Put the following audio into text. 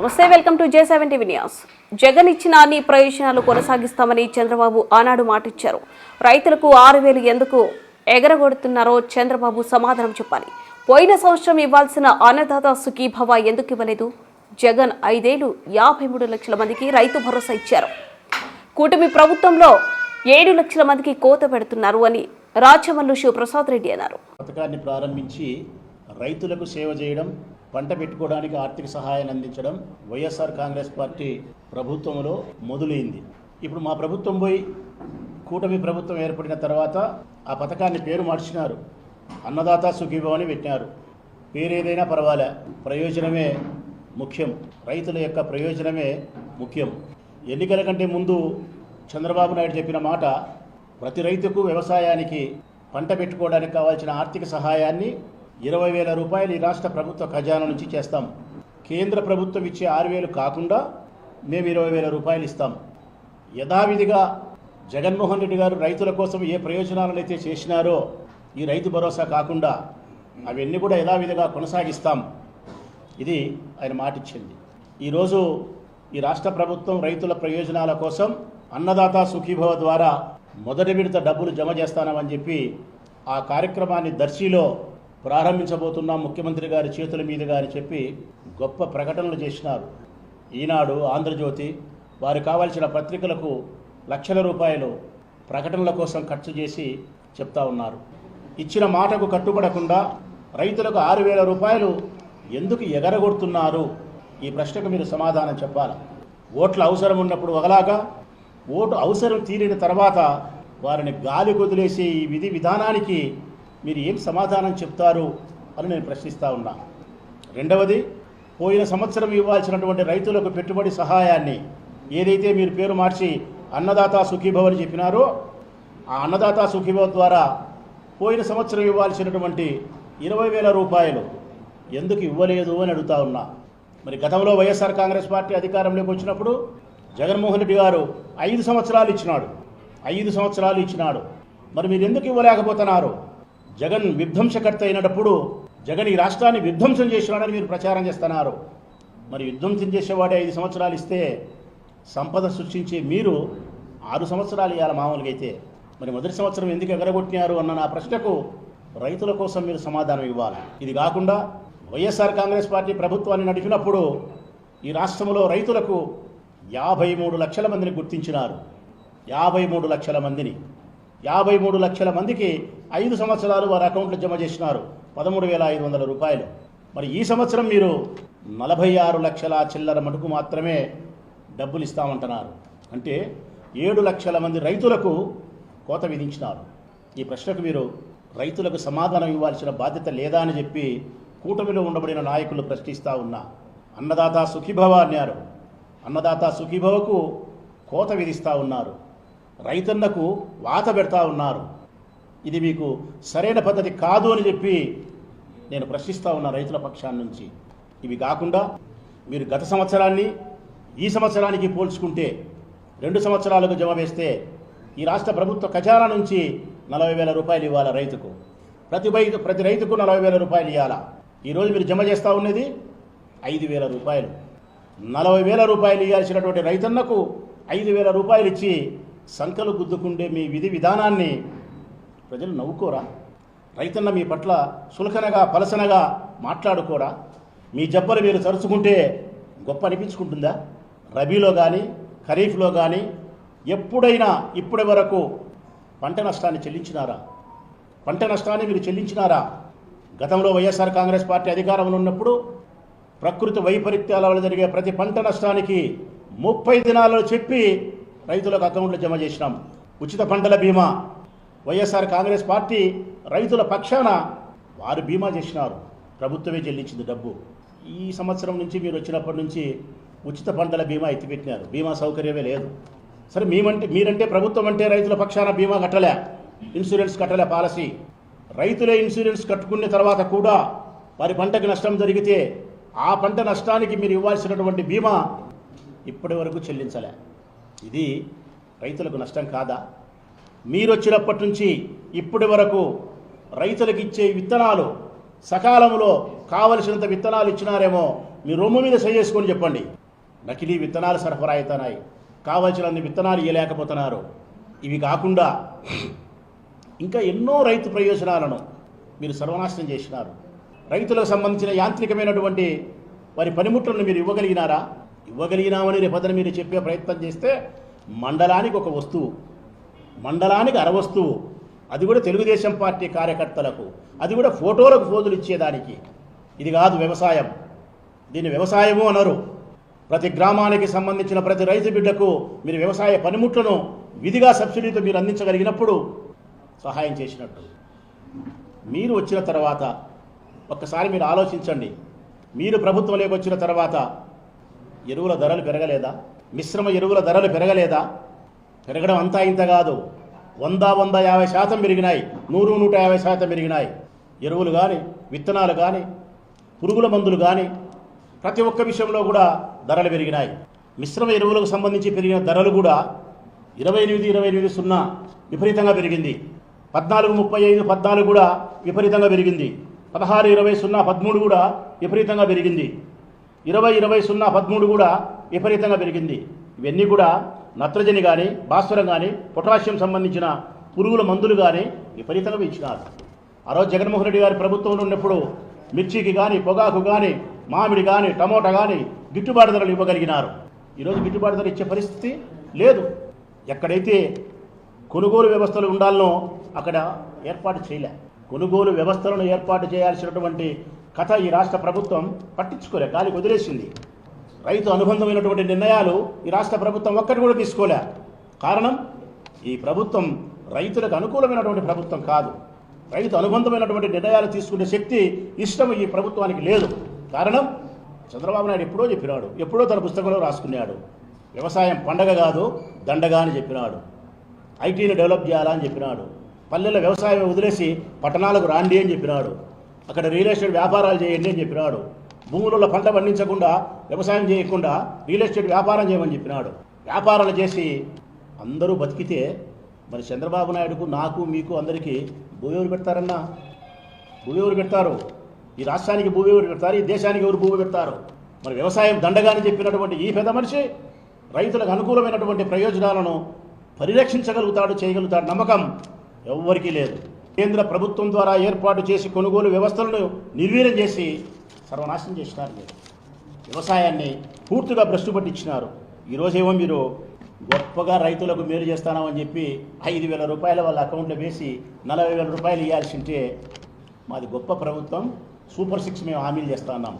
నమస్తే welcome to J seven TV news. Jagan ఇచ్చిన అన్ని ప్రయోజనాలు కొనసాగిస్తామని చంద్రబాబు ఆనాడు మాటిచ్చారు. రైతులకు ఆరు వేలు ఎందుకు ఎగరగొడుతున్నారో చంద్రబాబు సమాధానం చెప్పాలి. పోయిన సంవత్సరం ఇవ్వాల్సిన అన్నదాత సుఖీభవ ఎందుకు ఇవ్వలేదు? జగన్ ఐదేళ్ళు యాభై మూడు లక్షల మందికి రైతు భరోసా ఇచ్చారు. కూటమి ప్రభుత్వంలో ఏడు లక్షల మందికి కోత పెడుతున్నారు అని రాచమల్లు శివప్రసాద్ రెడ్డి అన్నారు. పథకాన్ని ప్రారంభించి రైతులకు సేవ చేయడం పంట పెట్టుకోవడానికి ఆర్థిక సహాయాన్ని అందించడం వైఎస్ఆర్ కాంగ్రెస్ పార్టీ ప్రభుత్వంలో మొదలైంది. ఇప్పుడు మా ప్రభుత్వం పోయి కూటమి ప్రభుత్వం ఏర్పడిన తర్వాత ఆ పథకాన్ని పేరు మార్చినారు. అన్నదాత సుఖీభవ అని పెట్టినారు. పేరేదైనా పర్వాలే ప్రయోజనమే ముఖ్యం. రైతుల యొక్క ప్రయోజనమే ముఖ్యం. ఎన్నికల కంటే ముందు చంద్రబాబు నాయుడు చెప్పిన మాట ప్రతి రైతుకు వ్యవసాయానికి పంట పెట్టుకోవడానికి కావాల్సిన ఆర్థిక సహాయాన్ని ఇరవై వేల రూపాయలు ఈ రాష్ట్ర ప్రభుత్వ ఖజానా నుంచి చేస్తాం. కేంద్ర ప్రభుత్వం ఇచ్చే ఆరు వేలు కాకుండా మేము ఇరవై వేల రూపాయలు ఇస్తాం. యథావిధిగా జగన్మోహన్ రెడ్డి గారు రైతుల కోసం ఏ ప్రయోజనాలను అయితే చేసినారో ఈ రైతు భరోసా కాకుండా అవన్నీ కూడా యథావిధిగా కొనసాగిస్తాం. ఇది ఆయన మాటిచ్చింది. ఈరోజు ఈ రాష్ట్ర ప్రభుత్వం రైతుల ప్రయోజనాల కోసం అన్నదాత సుఖీభవ ద్వారా మొదటి విడత డబ్బులు జమ చేస్తానని చెప్పి ఆ కార్యక్రమాన్ని దర్శిలో ప్రారంభించబోతున్నాం ముఖ్యమంత్రి గారి చేతుల మీదుగా అని చెప్పి గొప్ప ప్రకటనలు చేసినారు. ఈనాడు ఆంధ్రజ్యోతి వారు కావాల్సిన పత్రికలకు లక్షల రూపాయలు ప్రకటనల కోసం ఖర్చు చేసి చెప్తా ఉన్నారు. ఇచ్చిన మాటకు కట్టుబడకుండా రైతులకు ఆరు వేల రూపాయలు ఎందుకు ఎగరగొడుతున్నారు? ఈ ప్రశ్నకు మీరు సమాధానం చెప్పాలి? ఓట్ల అవసరం ఉన్నప్పుడు ఒకలాగా ఓటు అవసరం తీరిన తర్వాత వారిని గాలి కొదిలేసే ఈ విధి విధానానికి మీరు ఏం సమాధానం చెప్తారు అని నేను ప్రశ్నిస్తూ ఉన్నా. రెండవది పోయిన సంవత్సరం ఇవ్వాల్సినటువంటి రైతులకు పెట్టుబడి సహాయాన్ని ఏదైతే మీరు పేరు మార్చి అన్నదాత సుఖీభవ అని చెప్పినారో ఆ అన్నదాత సుఖీభవ ద్వారా పోయిన సంవత్సరం ఇవ్వాల్సినటువంటి ఇరవై వేల రూపాయలు ఎందుకు ఇవ్వలేదు అని అడుగుతా ఉన్నా. మరి గతంలో వైఎస్ఆర్ కాంగ్రెస్ పార్టీ అధికారంలోకి వచ్చినప్పుడు జగన్మోహన్ రెడ్డి గారు ఐదు సంవత్సరాలు ఇచ్చినాడు. ఐదు సంవత్సరాలు ఇచ్చినాడు. మరి మీరు ఎందుకు ఇవ్వలేకపోతున్నారు? జగన్ విధ్వంసకర్త అయినప్పుడు జగన్ ఈ రాష్ట్రాన్ని విధ్వంసం చేసినాడని మీరు ప్రచారం చేస్తున్నారు. మరి విధ్వంసం చేసేవాడే ఐదు సంవత్సరాలు ఇస్తే సంపద సృష్టించే మీరు ఆరు సంవత్సరాలు ఇవ్వాలి మామూలుగా అయితే. మరి మొదటి సంవత్సరం ఎందుకు ఎగరగొట్టినారు అన్న నా ప్రశ్నకు రైతుల కోసం మీరు సమాధానం ఇవ్వాలి. ఇది కాకుండా వైఎస్ఆర్ కాంగ్రెస్ పార్టీ ప్రభుత్వాన్ని నడిపినప్పుడు ఈ రాష్ట్రంలో రైతులకు యాభై మూడు లక్షల మందిని గుర్తించినారు. యాభై మూడు లక్షల మందిని. యాభై మూడు లక్షల మందికి ఐదు సంవత్సరాలు వారి అకౌంట్లో జమ చేసినారు. పదమూడు వేల ఐదు వందల రూపాయలు. మరి ఈ సంవత్సరం మీరు నలభై ఆరు లక్షల చిల్లర మటుకు మాత్రమే డబ్బులు ఇస్తామంటున్నారు. అంటే ఏడు లక్షల మంది రైతులకు కోత విధించినారు. ఈ ప్రశ్నకు మీరు రైతులకు సమాధానం ఇవ్వాల్సిన బాధ్యత లేదా అని చెప్పి కూటమిలో ఉండబడిన నాయకులు ప్రశ్నిస్తూ ఉన్నా. అన్నదాత సుఖీభవ అన్నారు. అన్నదాత సుఖీభవకు కోత విధిస్తూ ఉన్నారు. రైతన్నకు వాత పెడతా ఉన్నారు. ఇది మీకు సరైన పద్ధతి కాదు అని చెప్పి నేను ప్రశ్నిస్తూ ఉన్న రైతుల పక్షాన్ని నుంచి. ఇవి కాకుండా మీరు గత సంవత్సరాన్ని ఈ సంవత్సరానికి పోల్చుకుంటే రెండు సంవత్సరాలకు జమ వేస్తే ఈ రాష్ట్ర ప్రభుత్వ ఖజానా నుంచి నలభై వేల రూపాయలు ఇవ్వాలి రైతుకు? ప్రతి రైతు ప్రతి రైతుకు నలభై వేల రూపాయలు ఇవ్వాలా ఈరోజు మీరు జమ చేస్తూ ఉన్నది ఐదు వేల రూపాయలు. నలభై వేల రూపాయలు ఇవ్వాల్సినటువంటి రైతన్నకు ఐదు వేల రూపాయలు ఇచ్చి సంకలు గుద్దుకుండే మీ విధి విధానాన్ని ప్రజలు నవ్వుకోరా? రైతన్న మీ పట్ల సులకనగా పలసనగా మాట్లాడుకోరా? మీ జబ్బలు మీరు తరుచుకుంటే గొప్ప అనిపించుకుంటుందా? రబీలో కానీ ఖరీఫ్లో కానీ ఎప్పుడైనా ఇప్పటి వరకు పంట నష్టాన్ని చెల్లించినారా? పంట నష్టాన్ని మీరు చెల్లించినారా? గతంలో వైఎస్ఆర్ కాంగ్రెస్ పార్టీ అధికారంలో ఉన్నప్పుడు ప్రకృతి వైపరీత్యాల వల్ల జరిగే ప్రతి పంట నష్టానికి ముప్పై దినాలలో చెప్పి రైతులకు అకౌంట్లో జమ చేసినాం. ఉచిత పంటల బీమా. వైఎస్ఆర్ కాంగ్రెస్ పార్టీ రైతుల పక్షాన వారు బీమా చేసినారు. ప్రభుత్వమే చెల్లించింది డబ్బు. ఈ సంవత్సరం నుంచి మీరు వచ్చినప్పటి నుంచి ఉచిత పంటల బీమా ఎత్తిపెట్టినారు. బీమా సౌకర్యమే లేదు. సరే మేమంటే మీరంటే ప్రభుత్వం అంటే రైతుల పక్షాన బీమా కట్టలే. ఇన్సూరెన్స్ కట్టలే పాలసీ. రైతులే ఇన్సూరెన్స్ కట్టుకున్న తర్వాత కూడా వారి పంటకు నష్టం జరిగితే ఆ పంట నష్టానికి మీరు ఇవ్వాల్సినటువంటి బీమా ఇప్పటి వరకు చెల్లించలే. ఇది రైతులకు నష్టం కాదా? మీరు వచ్చినప్పటి నుంచి ఇప్పటి వరకు రైతులకు ఇచ్చే విత్తనాలు సకాలంలో కావలసినంత విత్తనాలు ఇచ్చినారేమో మీ రొమ్ము మీద చేసుకొని చెప్పండి. నకిలీ విత్తనాలు సరఫరా అవుతున్నాయి. కావలసినన్ని విత్తనాలు ఇవ్వలేకపోతున్నారు ఇవి కాకుండా ఇంకా ఎన్నో రైతు ప్రయోజనాలను మీరు సర్వనాశనం చేసినారు. రైతులకు సంబంధించిన యాంత్రికమైనటువంటి వారి పనిముట్లను మీరు ఇవ్వగలిగినారా? ఇవ్వగలిగినామని రేపొద్దున మీరు చెప్పే ప్రయత్నం చేస్తే మండలానికి ఒక వస్తువు మండలానికి అర వస్తువు అది కూడా తెలుగుదేశం పార్టీ కార్యకర్తలకు అది కూడా ఫోటోలకు ఫోజులు ఇచ్చేదానికి. ఇది కాదు వ్యవసాయం. దీన్ని వ్యవసాయము అనరు. ప్రతి గ్రామానికి సంబంధించిన ప్రతి రైతు బిడ్డకు మీరు వ్యవసాయ పనిముట్లను విధిగా సబ్సిడీతో మీరు అందించగలిగినప్పుడు సహాయం చేసినట్టు. మీరు వచ్చిన తర్వాత ఒక్కసారి మీరు ఆలోచించండి. మీరు ప్రభుత్వంలోకి వచ్చిన తర్వాత ఎరువుల ధరలు పెరగలేదా? మిశ్రమ ఎరువుల ధరలు పెరగలేదా? పెరగడం అంతా ఇంత కాదు. వంద వంద యాభై శాతం పెరిగినాయి. నూరు నూట యాభై శాతం పెరిగినాయి. ఎరువులు కానీ విత్తనాలు కానీ పురుగుల మందులు కానీ ప్రతి ఒక్క విషయంలో కూడా ధరలు పెరిగినాయి. మిశ్రమ ఎరువులకు సంబంధించి పెరిగిన ధరలు కూడా ఇరవై ఎనిమిది ఇరవై ఎనిమిది సున్నా విపరీతంగా పెరిగింది. పద్నాలుగు ముప్పై ఐదు పద్నాలుగు కూడా విపరీతంగా పెరిగింది. పదహారు ఇరవై సున్నా పదమూడు కూడా విపరీతంగా పెరిగింది. ఇరవై ఇరవై సున్నా పదమూడు కూడా విపరీతంగా పెరిగింది. ఇవన్నీ కూడా నత్రజని కానీ భాస్వరం కానీ పొటాషియం సంబంధించిన పురుగుల మందులు కానీ విపరీతంగా పెంచినారు. ఆ రోజు జగన్మోహన్ రెడ్డి గారి ప్రభుత్వంలో ఉన్నప్పుడు మిర్చికి కానీ పొగాకు కానీ మామిడి కానీ టమోటా కానీ గిట్టుబాటు ధరలు ఇవ్వగలిగినారు. ఈరోజు గిట్టుబాటు ధర ఇచ్చే పరిస్థితి లేదు. ఎక్కడైతే కొనుగోలు వ్యవస్థలు ఉండాలనో అక్కడ ఏర్పాటు చేయలే. కొనుగోలు వ్యవస్థలను ఏర్పాటు చేయాల్సినటువంటి కథ ఈ రాష్ట్ర ప్రభుత్వం పట్టించుకోలే గాలికి వదిలేసింది. రైతు అనుబంధమైనటువంటి నిర్ణయాలు ఈ రాష్ట్ర ప్రభుత్వం ఒక్కటి కూడా తీసుకోలే. కారణం? ఈ ప్రభుత్వం రైతులకు అనుకూలమైనటువంటి ప్రభుత్వం కాదు. రైతు అనుబంధమైనటువంటి నిర్ణయాలు తీసుకునే శక్తి ఇష్టం ఈ ప్రభుత్వానికి లేదు. కారణం? చంద్రబాబు నాయుడు ఎప్పుడో చెప్పినాడు ఎప్పుడో తన పుస్తకంలో రాసుకున్నాడు. వ్యవసాయం పండగ కాదు దండగా అని చెప్పినాడు. ఐటీని డెవలప్ చేయాలని చెప్పినాడు. పల్లెల వ్యవసాయం వదిలేసి పట్టణాలకు రాండి అని చెప్పినాడు. అక్కడ రియల్ ఎస్టేట్ వ్యాపారాలు చేయండి అని చెప్పినాడు. భూములలో పంట పండించకుండా వ్యవసాయం చేయకుండా రియల్ ఎస్టేట్ వ్యాపారం చేయమని చెప్పినాడు. వ్యాపారాలు చేసి అందరూ బతికితే మరి చంద్రబాబు నాయుడుకు నాకు మీకు అందరికీ భూమి ఎవరు పెడతారన్నా? భూమి ఎవరు పెడతారు? ఈ రాష్ట్రానికి భూమి ఎవరు పెడతారు? ఈ దేశానికి ఎవరు భూమి పెడతారు? మరి వ్యవసాయం దండగాని చెప్పినటువంటి ఈ పెద్ద మనిషి రైతులకు అనుకూలమైనటువంటి ప్రయోజనాలను పరిరక్షించగలుగుతాడు చేయగలుగుతాడు నమ్మకం ఎవ్వరికీ లేదు. కేంద్ర ప్రభుత్వం ద్వారా ఏర్పాటు చేసి కొనుగోలు వ్యవస్థలను నిర్వీర్యం చేసి సర్వనాశనం చేసినారు మీరు. వ్యవసాయాన్ని పూర్తిగా భ్రష్టు పట్టించినారు. ఈరోజేమో మీరు గొప్పగా రైతులకు మేలు చేస్తానని చెప్పి ఐదు వేల రూపాయల వాళ్ళ అకౌంట్లో వేసి నలభై వేల రూపాయలు ఇవ్వాల్సి ఉంటే మాది గొప్ప ప్రభుత్వం. సూపర్ సిక్స్ మేము హామీలు చేస్తా ఉన్నాం.